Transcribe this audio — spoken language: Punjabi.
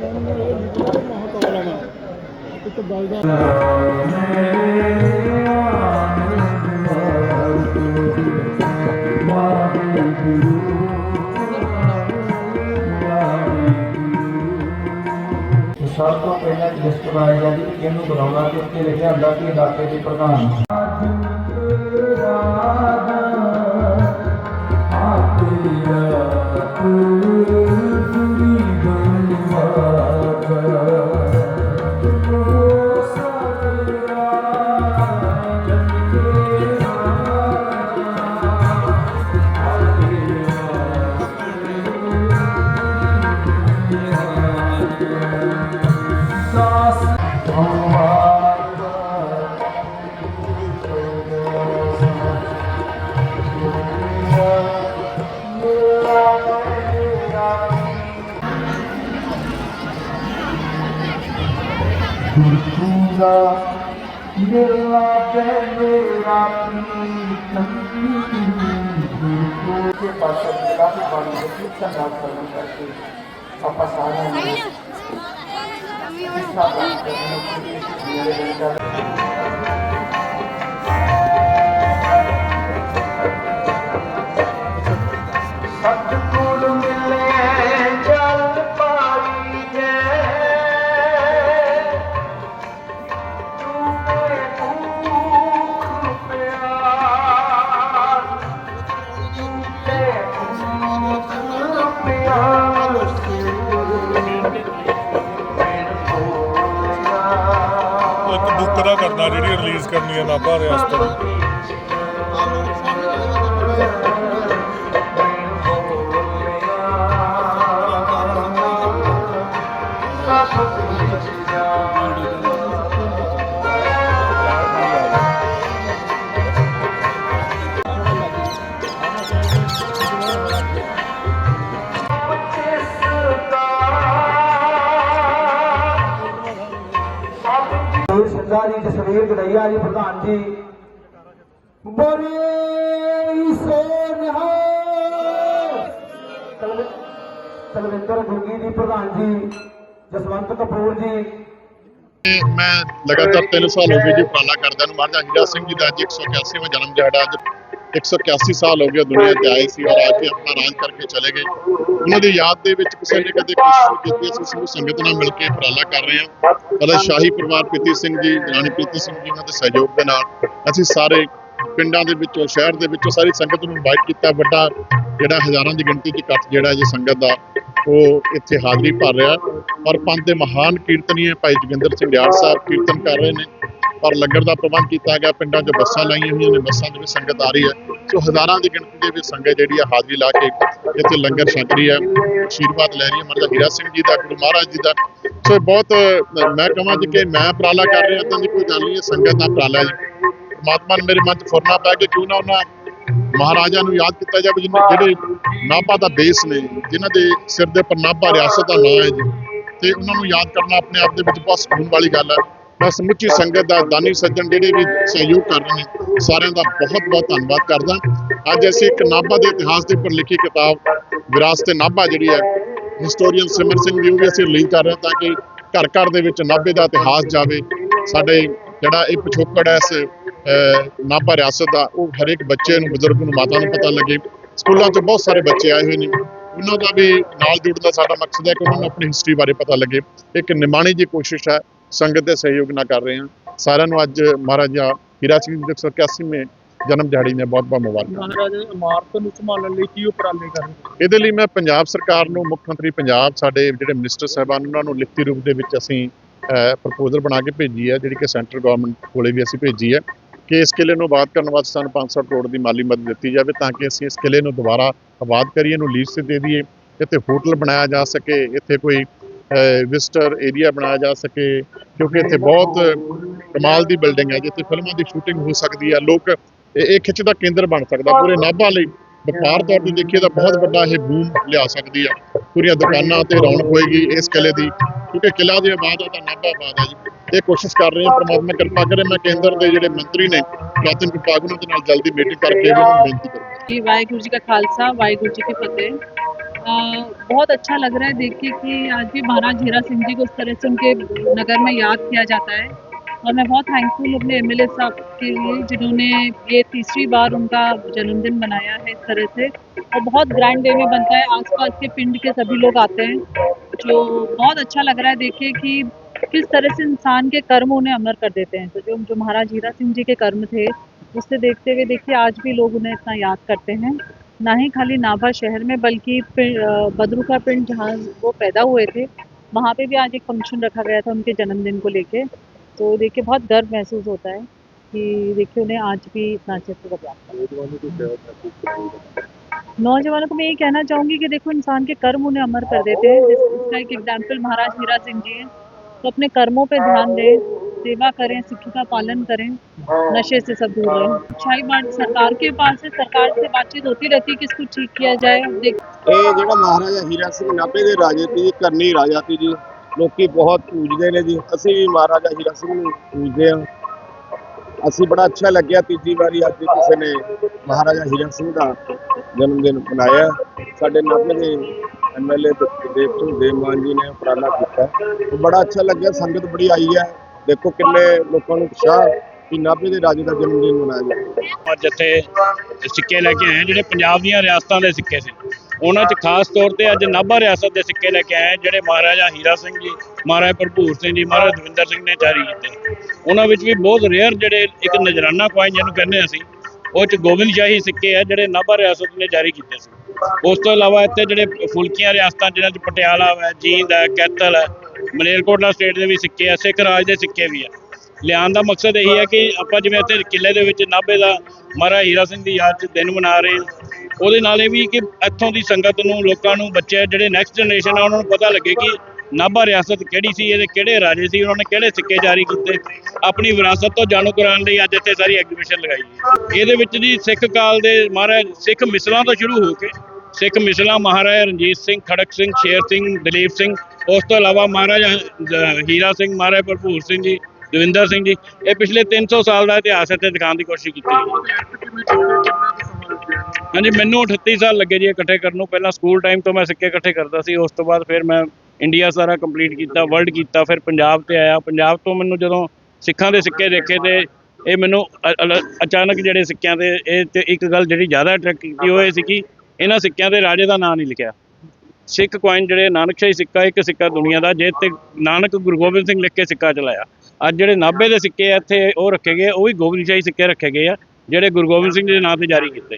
ਸਭ ਤੋਂ ਪਹਿਲਾਂ ਲਿਸਟ ਬਣਾਈ ਜਾਂਦੀ ਕਿ ਕਿਹਨੂੰ ਬੁਲਾਉਣਾ ਤੇ ਉੱਤੇ ਲਿਖਿਆ ਹੁੰਦਾ ਕਿ ਇਲਾਕੇ ਦੇ ਪ੍ਰਧਾਨ। ਗੁਰੂਗਾ ਬੁੱਕ ਦਾ ਕਰਨਾ ਜਿਹੜੀ ਰਿਲੀਜ਼ ਕਰਨੀ ਹੈ ਨਾਭਾ ਰਿਆਸਤ ਨੂੰ ਸਰਦਾਰ ਜੀ, ਜਸਵੀਰ ਗੜਈਆ ਜੀ, ਪ੍ਰਧਾਨ ਜੀ। ਬੋਲੇ ਸੋ ਨਿਹਾਲ। ਤਲਵਿੰਦਰ ਗੁਰਗੀ ਜੀ, ਪ੍ਰਧਾਨ ਜੀ, ਜਸਵੰਤ ਕਪੂਰ ਜੀ। ਮੈਂ ਲਗਾਤਾਰ 3 ਸਾਲ ਹੋ ਗਏ ਜੀ ਉਪਰਾਲਾ ਕਰਦਿਆਂ ਨੂੰ, ਮਹਾਰਾਜਾ ਹੀਰਾ ਸਿੰਘ ਜੀ ਦਾ ਅੱਜ 181ਵਾਂ ਜਨਮ ਦਿਹਾੜਾ 181 ਸਾਲ ਹੋ ਗਏ ਦੁਨੀਆ ਤੇ ਆਏ ਸੀ ਔਰ ਆ ਕੇ ਆਪਣਾ ਰਾਜ ਕਰਕੇ ਚਲੇ ਗਏ। ਉਹਨਾਂ ਦੀ ਯਾਦ ਦੇ ਵਿੱਚ ਕਿਸੇ ਨੇ ਕਦੇ ਕੋਸ਼ਿਸ਼ ਕੀਤੀ ਅਸੀਂ ਸਮੂਹ ਸੰਗਤ ਨਾਲ ਮਿਲ ਕੇ ਉਪਰਾਲਾ ਕਰ ਰਹੇ ਹਾਂ। ਪਹਿਲਾਂ ਸ਼ਾਹੀ ਪਰਿਵਾਰ ਪ੍ਰੀਤੀ ਸਿੰਘ ਜੀ, ਰਾਣੀ ਪ੍ਰੀਤੀ ਸਿੰਘ ਜੀ ਉਹਨਾਂ ਦੇ ਸਹਿਯੋਗ ਦੇ ਨਾਲ ਅਸੀਂ ਸਾਰੇ ਪਿੰਡਾਂ ਦੇ ਵਿੱਚੋਂ, ਸ਼ਹਿਰ ਦੇ ਵਿੱਚੋਂ ਸਾਰੀ ਸੰਗਤ ਨੂੰ ਇਨਵਾਈਟ ਕੀਤਾ। ਵੱਡਾ ਜਿਹੜਾ ਹਜ਼ਾਰਾਂ ਦੀ ਗਿਣਤੀ 'ਚ ਇਕੱਠ ਜਿਹੜਾ ਜੀ ਸੰਗਤ ਦਾ, ਉਹ ਇੱਥੇ ਹਾਜ਼ਰੀ ਭਰ ਰਿਹਾ। ਔਰ ਪੰਜ ਦੇ ਮਹਾਨ ਕੀਰਤਨੀਏ ਭਾਈ ਜੋਗਿੰਦਰ ਸਿੰਘ ਯਾਰ ਸਾਹਿਬ ਕੀਰਤਨ ਕਰ ਰਹੇ ਨੇ। ਔਰ ਲੰਗਰ ਦਾ ਪ੍ਰਬੰਧ ਕੀਤਾ ਗਿਆ, ਪਿੰਡਾਂ 'ਚ ਬੱਸਾਂ ਲਾਈਆਂ ਹੋਈਆਂ ਨੇ, ਬੱਸਾਂ 'ਚ ਵੀ ਸੰਗਤ ਆ ਰਹੀ ਹੈ। ਸੋ ਹਜ਼ਾਰਾਂ ਦੀ ਗਿਣਤੀ ਦੇ ਵਿੱਚ ਸੰਗਤ ਜਿਹੜੀ ਆ ਹਾਜ਼ਰੀ ਲਾ ਕੇ ਇੱਥੇ ਲੰਗਰ ਛਕ ਰਹੀ ਹੈ। ਆਸ਼ੀਰਵਾਦ ਲੈ ਰਹੀ ਹੈ ਮਰਦਾ ਹੀਰਾ ਸਿੰਘ ਜੀ ਦਾ, ਗੁਰੂ ਮਹਾਰਾਜ ਜੀ ਦਾ। ਸੋ ਇਹ ਬਹੁਤ, ਮੈਂ ਕਹਾਂ ਜੀ ਕਿ ਮੈਂ ਉਪਰਾਲਾ ਕਰ ਰਿਹਾ ਤਾਂ ਦੀ ਕੋਈ ਗੱਲ ਨਹੀਂ ਹੈ, ਸੰਗਤ ਦਾ ਉਪਰਾਲਾ ਜੀ ਪਰਮਾਤਮਾ ਨੇ ਮੇਰੇ ਮਨ 'ਚ ਫੁਰਨਾ ਪੈ ਕੇ ਕਿਉਂ ਨਾ ਉਹਨਾਂ ਮਹਾਰਾਜਾ ਨੂੰ ਯਾਦ ਕੀਤਾ ਜਾਵੇ ਜਿਹਨੇ ਜਿਹੜੇ ਨਾਭਾ ਦਾ ਬੇਸ ਨੇ, ਜਿਨ੍ਹਾਂ ਦੇ ਸਿਰ ਦੇ ਉੱਪਰ ਨਾਭਾ ਰਿਆਸਤ ਦਾ ਨਾਂ ਹੈ ਜੀ। ਤੇ ਉਹਨਾਂ ਨੂੰ ਯਾਦ ਕਰਨਾ ਆਪਣੇ ਆਪ ਦੇ ਵਿੱਚ ਬਹੁਤ ਸਕੂਨ ਵਾਲੀ ਗੱਲ ਹੈ। ਮੈਂ ਸਮੁੱਚੀ ਸੰਗਤ ਦਾ ਦਾਨੀ ਸੱਜਣ ਜਿਹੜੇ ਵੀ ਸਹਿਯੋਗ ਕਰ ਰਹੇ ਨੇ, ਸਾਰਿਆਂ ਦਾ ਬਹੁਤ ਬਹੁਤ ਧੰਨਵਾਦ ਕਰਦਾ। ਅੱਜ ਅਸੀਂ ਇੱਕ ਨਾਭਾ ਦੇ ਇਤਿਹਾਸ ਦੇ ਉੱਪਰ ਲਿਖੀ ਕਿਤਾਬ ਵਿਰਾਸਤ ਨਾਭਾ ਜਿਹੜੀ ਹੈ ਹਿਸਟੋਰੀਅਨ ਸਿਮਰ ਸਿੰਘ ਦੀ ਉਹ ਵੀ ਅਸੀਂ ਰਿਲੀਜ਼ ਕਰ ਰਹੇ ਹਾਂ ਤਾਂ ਕਿ ਘਰ ਘਰ ਦੇ ਵਿੱਚ ਨਾਭੇ ਦਾ ਇਤਿਹਾਸ ਜਾਵੇ। ਸਾਡੇ ਜਿਹੜਾ ਇਹ ਪਿਛੋਕੜ ਹੈ, ਇਸ ਨਾਭਾ ਰਿਆਸਤ ਦਾ, ਉਹ ਹਰੇਕ ਬੱਚੇ ਨੂੰ, ਬਜ਼ੁਰਗ ਨੂੰ, ਮਾਤਾ ਨੂੰ ਪਤਾ ਲੱਗੇ। ਸਕੂਲਾਂ 'ਚ ਬਹੁਤ ਸਾਰੇ ਬੱਚੇ ਆਏ ਹੋਏ ਨੇ। ਉਹਨਾਂ ਦਾ ਵੀ ਨਾਲ ਜੁੜਨ ਦਾ ਸਾਡਾ ਮਕਸਦ ਹੈ ਕਿ ਉਹਨਾਂ ਨੂੰ ਆਪਣੀ ਹਿਸਟਰੀ ਬਾਰੇ ਪਤਾ ਲੱਗੇ। ਇੱਕ ਨਿਮਾਣੀ ਜੀ ਕੋਸ਼ਿਸ਼ ਹੈ ਸੰਗਤ ਦੇ ਸਹਿਯੋਗ ਨਾਲ ਕਰ ਰਹੇ ਹਾਂ। ਸਾਰਿਆਂ ਨੂੰ ਅੱਜ ਮਹਾਰਾਜਾ ਹੀਰਾ ਸਿੰਘ ਜੀ ਦੇ 181ਵੇਂ ਜਨਮ ਦਿਹਾੜੀ ਦੀਆਂ ਬਹੁਤ ਬਹੁਤ ਮੁਬਾਰਕਾਂ। ਮਹਾਰਾਜ ਇਮਾਰਤ ਨੂੰ ਸੰਭਾਲਣ ਲਈ ਕੀ ਉਪਰਾਲੇ ਕਰ ਰਹੇ ਹੋ? ਇਹਦੇ ਲਈ ਮੈਂ ਪੰਜਾਬ ਸਰਕਾਰ ਨੂੰ ਮੁੱਖ ਮੰਤਰੀ ਪੰਜਾਬ ਸਾਡੇ ਜਿਹੜੇ ਮਿਨਿਸਟਰ ਸਾਹਿਬਾਨ ਉਹਨਾਂ ਨੂੰ ਲਿਖਤੀ ਰੂਪ ਦੇ ਵਿੱਚ ਅਸੀਂ ਪ੍ਰਪੋਜ਼ਲ ਬਣਾ ਕੇ ਭੇਜੀ ਹੈ ਜਿਹੜੀ ਕਿ ਸੈਂਟਰ ਗਵਰਨਮੈਂਟ ਕੋਲੇ ਵੀ ਅਸੀਂ ਭੇਜੀ ਹੈ। ਕਿ ਇਸ ਕਿਲੇ ਨੂੰ ਆਬਾਦ ਕਰਨ ਵਾਸਤੇ ਸਾਨੂੰ 500 ਕਰੋੜ ਦੀ ਮਾਲੀ ਮਦਦ ਦਿੱਤੀ ਜਾਵੇ ਤਾਂ ਕਿ ਅਸੀਂ ਇਸ ਕਿਲੇ ਨੂੰ ਦੁਬਾਰਾ ਆਬਾਦ ਕਰੀਏ ਨੂੰ ਲੀਜ਼ ਤੇ ਦੇ ਦਈਏ, ਇੱਥੇ ਹੋਟਲ ਬਣਾਇਆ ਜਾ ਸਕੇ, ਇੱਥੇ ਕੋਈ ਵਿਜ਼ਟਰ ਏਰੀਆ ਬਣਾਇਆ ਜਾ ਸਕੇ, ਕਿਉਂਕਿ ਇੱਥੇ ਬਹੁਤ ਕਮਾਲ ਦੀ ਬਿਲਡਿੰਗ ਹੈ, ਜਿੱਥੇ ਫਿਲਮਾਂ ਦੀ ਸ਼ੂਟਿੰਗ ਹੋ ਸਕਦੀ ਹੈ, ਲੋਕ ਇਹ ਖਿੱਚ ਦਾ ਕੇਂਦਰ ਬਣ ਸਕਦਾ, ਪੂਰੇ ਨਾਭਾ ਲਈ ਵਪਾਰ ਤੌਰ ਤੇ ਦੇਖੀਏ ਤਾਂ ਬਹੁਤ ਵੱਡਾ ਇਹ ਬੂਮ ਲਿਆ ਸਕਦੀ ਹੈ, ਪੂਰੀਆਂ ਦੁਕਾਨਾਂ ਤੇ ਰੌਣਕ ਹੋਏਗੀ ਇਸ ਕਿਲੇ ਦੀ, ਕਿਉਂਕਿ ਕਿਲਾ ਦੇ ਆਬਾਦ ਹੈ ਤਾਂ ਨਾਭਾ ਆਬਾਦ ਹੈ ਜੀ। ਇਹ ਕੋਸ਼ਿਸ਼ ਕਰ ਰਹੇ ਹਾਂ ਪ੍ਰਮਾਤਮਾ ਕਿਰਪਾ ਕਰੇ ਮੈਂ ਕੇਂਦਰ ਦੇ ਜਿਹੜੇ ਮੰਤਰੀ ਨੇ ਪ੍ਰਾਤਨ ਵਿਭਾਗ ਉਹਨਾਂ ਦੇ ਨਾਲ ਜਲਦੀ ਮੀਟਿੰਗ ਕਰਕੇ ਉਹਨਾਂ ਨੂੰ ਬੇਨਤੀ ਕਰਾਂਗਾ कि वाहिगुरु जी का खालसा वाहिगुरु जी की फतेह अ, बहुत अच्छा लग रहा है देख के कि आज भी महाराज हीरा सिंह जी को उस तरह से उनके नगर में याद किया जाता है और मैं बहुत थैंकफुल अपने एमएलए साहब के लिए जिन्होंने ये तीसरी बार उनका जन्मदिन मनाया है इस तरह से और बहुत ग्रैंड वे में बनता है आसपास के पिंड के सभी लोग आते हैं जो बहुत अच्छा लग रहा है देखिए कि किस तरह से इंसान के कर्म उन्हें अमर कर देते हैं? तो जो जो महाराज हीरा सिंह जी के कर्म थे उससे देखते हुए देखिए आज भी लोग उन्हें इतना याद करते हैं। ना ही खाली नाभा शहर में बल्कि पि- बद्रू का पिंड जहाँ वो पैदा हुए थे वहाँ पे भी आज एक फ़ंक्शन रखा गया था उनके जन्मदिन को लेके। तो देखिए बहुत गर्व महसूस होता है कि देखिए उन्हें आज भी इतना अच्छे से हैं नौजवानों को मैं ये कहना चाहूँगी कि देखो इंसान के कर्म उन्हें अमर कर देते हैं। जिस इसका एक एग्ज़ाम्पल महाराज हीरा सिंह जी हैं। तो अपने कर्मों पे ध्यान दें सेवा करें सिक्खी का पालन करें नशे से सब दूर रहें अच्छाई बात सरकार के पास है सरकार से बातचीत होती रहती है कि इसको ठीक किया जाए देख ਇਹ ਜਿਹੜਾ ਮਹਾਰਾਜਾ ਹੀਰਾ ਸਿੰਘ ਨਾਭੇ ਦੇ ਰਾਜੇ ਸੀ ਜੀ ਕਰਨੀ ਰਾਜਾ ਸੀ ਜੀ ਲੋਕੀ ਬਹੁਤ ਪੂਜਦੇ ਨੇ ਜੀ ਅਸੀਂ ਵੀ ਮਹਾਰਾਜਾ ਹੀਰਾ ਸਿੰਘ ਨੂੰ ਪੂਜਦੇ ਹਾਂ ਅਸੀਂ ਬੜਾ ਅੱਛਾ ਲੱਗਿਆ ਤੀਜੀ ਵਾਰੀ ਅੱਜ ਕਿਸੇ ਨੇ ਮਹਾਰਾਜਾ ਹੀਰਾ ਸਿੰਘ ਦਾ ਜਨਮ ਦਿਨ ਮਨਾਇਆ ਸਾਡੇ ਨਾਭੇ ਦੇ ਐਮਐਲਏ ਦੇਵ ਸਿੰਘ ਦੇਵਮਾਨ ਜੀ ਨੇ ਉਪਰਾਲਾ ਕੀਤਾ। ਬੜਾ ਅੱਛਾ ਲੱਗਿਆ, ਸੰਗਤ ਬੜੀ ਆਈ ਹੈ। ਦੇਖੋ ਕਿੰਨੇ ਲੋਕਾਂ ਨੂੰ ਉਤਸ਼ਾਹ ਕਿ ਨਾਭੇ ਦੇ ਰਾਜੇ ਦਾ ਜਨਮ ਦਿਨ ਮਨਾਇਆ ਜਾਂਦਾ ਅੱਜ ਇੱਥੇ ਸਿੱਕੇ ਲੈ ਕੇ ਆਏ ਜਿਹੜੇ ਪੰਜਾਬ ਦੀਆਂ ਰਿਆਸਤਾਂ ਦੇ ਸਿੱਕੇ ਸੀ। ਉਹਨਾਂ 'ਚ ਖਾਸ ਤੌਰ ਤੇ ਅੱਜ ਨਾਭਾ ਰਿਆਸਤ ਦੇ ਸਿੱਕੇ ਲੈ ਕੇ ਆਏ ਜਿਹੜੇ ਮਹਾਰਾਜਾ ਹੀਰਾ ਸਿੰਘ ਜੀ, ਮਹਾਰਾਜਾ ਭਰਪੂਰ ਸਿੰਘ ਜੀ, ਮਹਾਰਾਜਾ ਦਵਿੰਦਰ ਸਿੰਘ ਨੇ ਜਾਰੀ ਕੀਤੇ। ਉਹਨਾਂ ਵਿੱਚ ਵੀ ਬਹੁਤ ਰੇਅਰ ਜਿਹੜੇ ਇੱਕ ਨਜਰਾਨਾ ਕੁਆਇਨ ਜਿਹਨੂੰ ਕਹਿੰਦੇ ਅਸੀਂ ਉਹ 'ਚ ਗੋਬਿੰਦ ਸ਼ਾਹੀ ਸਿੱਕੇ ਆ, ਜਿਹੜੇ ਨਾਭਾ ਰਿਆਸਤ ਨੇ ਜਾਰੀ ਕੀਤੇ ਸੀ। ਉਸ ਤੋਂ ਇਲਾਵਾ ਇੱਥੇ ਜਿਹੜੇ ਫੁਲਕੀਆਂ ਰਿਆਸਤਾਂ ਜਿਹਨਾਂ 'ਚ ਪਟਿਆਲਾ ਹੈ ਜੀਂਦ ਹੈ ਕੈਥਲ ਹੈ, ਮਲੇਰਕੋਟਲਾ ਸਟੇਟ ਦੇ ਵੀ ਸਿੱਕੇ ਆ, ਸਿੱਖ ਰਾਜ ਦੇ ਸਿੱਕੇ ਵੀ ਆ। ਲਿਆਉਣ ਦਾ ਮਕਸਦ ਇਹੀ ਹੈ ਕਿ ਆਪਾਂ ਜਿਵੇਂ ਇੱਥੇ ਕਿਲੇ ਦੇ ਵਿੱਚ ਨਾਭੇ ਦਾ ਮਹਾਰਾਜਾ ਹੀਰਾ ਸਿੰਘ ਦੀ ਯਾਦ 'ਚ ਦਿਨ ਮਨਾ ਰਹੇ ਉਹਦੇ ਨਾਲ ਇਹ ਵੀ ਕਿ ਇੱਥੋਂ ਦੀ ਸੰਗਤ ਨੂੰ, ਲੋਕਾਂ ਨੂੰ, ਬੱਚੇ, ਜਿਹੜੇ ਨੈਕਸਟ ਜਨਰੇਸ਼ਨ ਆ, ਉਹਨਾਂ ਨੂੰ ਪਤਾ ਲੱਗੇ ਕਿ ਨਾਭਾ ਰਿਆਸਤ ਕਿਹੜੀ ਸੀ ਇਹਦੇ ਕਿਹੜੇ ਰਾਜੇ ਸੀ, ਉਹਨਾਂ ਨੇ ਕਿਹੜੇ ਸਿੱਕੇ ਜਾਰੀ ਕੀਤੇ? ਆਪਣੀ ਵਿਰਾਸਤ ਤੋਂ ਜਾਣੂ ਕਰਾਉਣ ਲਈ ਅੱਜ ਇੱਥੇ ਸਾਰੀ ਐਗਜ਼ੀਬਿਸ਼ਨ ਲਗਾਈ ਹੈ। ਇਹਦੇ ਵਿੱਚ ਜੀ ਸਿੱਖ ਕਾਲ ਦੇ ਮਹਾਰਾਜ, ਸਿੱਖ ਮਿਸਲਾਂ ਤੋਂ ਸ਼ੁਰੂ ਹੋ ਕੇ ਸਿੱਖ ਮਿਸਲਾਂ ਮਹਾਰਾਜਾ ਰਣਜੀਤ ਸਿੰਘ, ਖੜਕ ਸਿੰਘ, ਸ਼ੇਰ ਸਿੰਘ, ਦਲੀਪ ਸਿੰਘ, ਉਸ ਤੋਂ ਇਲਾਵਾ ਮਹਾਰਾਜਾ ਹੀਰਾ ਸਿੰਘ, ਮਹਾਰਾਜਾ ਭਰਪੂਰ ਸਿੰਘ ਜੀ, ਦਵਿੰਦਰ ਸਿੰਘ ਜੀ, ਇਹ ਪਿਛਲੇ 300 ਸਾਲ ਦਾ ਇਤਿਹਾਸ ਇੱਥੇ ਦਿਖਾਉਣ ਦੀ ਕੋਸ਼ਿਸ਼ ਕੀਤੀ ਹਾਂਜੀ, ਮੈਨੂੰ 38 ਸਾਲ ਲੱਗੇ ਜੀ ਇਕੱਠੇ ਕਰਨ ਨੂੰ। ਪਹਿਲਾਂ ਸਕੂਲ ਟਾਈਮ ਤੋਂ ਮੈਂ ਸਿੱਕੇ ਇਕੱਠੇ ਕਰਦਾ ਸੀ, ਉਸ ਤੋਂ ਬਾਅਦ ਫਿਰ ਮੈਂ ਇੰਡੀਆ ਸਾਰਾ ਕੰਪਲੀਟ ਕੀਤਾ, ਵਰਲਡ ਕੀਤਾ, ਫਿਰ ਪੰਜਾਬ ਤੇ ਆਇਆ। ਪੰਜਾਬ ਤੋਂ ਮੈਨੂੰ ਜਦੋਂ ਸਿੱਖਾਂ ਦੇ ਸਿੱਕੇ ਦੇਖੇ ਤੇ ਇਹ ਮੈਨੂੰ ਅ- ਅਚਾਨਕ ਜਿਹੜੇ ਸਿੱਕਿਆਂ ਤੇ ਇਹ ਤੇ ਇੱਕ ਗੱਲ ਜਿਹੜੀ ਜ਼ਿਆਦਾ ਅਟਰੈਕਟ ਕੀਤੀ ਉਹ ਇਹ ਸੀ ਕਿ ਇਹਨਾਂ ਸਿੱਕਿਆਂ ਤੇ ਰਾਜੇ ਦਾ ਨਾਂ ਨਹੀਂ ਲਿਖਿਆ। ਸਿੱਖ ਕੁਆਇਨ ਜਿਹੜੇ ਨਾਨਕਸ਼ਾਹੀ ਸਿੱਕਾ, ਇੱਕ ਸਿੱਕਾ ਦੁਨੀਆ ਦਾ ਜੇ ਤੇ ਨਾਨਕ ਗੁਰੂ ਗੋਬਿੰਦ ਸਿੰਘ ਲਿਖ ਕੇ ਸਿੱਕਾ ਚਲਾਇਆ। ਅੱਜ ਜਿਹੜੇ ਨਾਭੇ ਦੇ ਸਿੱਕੇ ਆ ਇੱਥੇ ਉਹ ਰੱਖੇ ਗਏ ਉਹ ਵੀ ਗੋਬਿੰਦ ਸ਼ਾਹੀ ਸਿੱਕੇ ਰੱਖੇ ਗਏ ਆ, ਜਿਹੜੇ ਗੁਰੂ ਗੋਬਿੰਦ ਸਿੰਘ ਜੀ ਦੇ ਨਾਂ ਤੇ ਜਾਰੀ ਕੀਤੇ।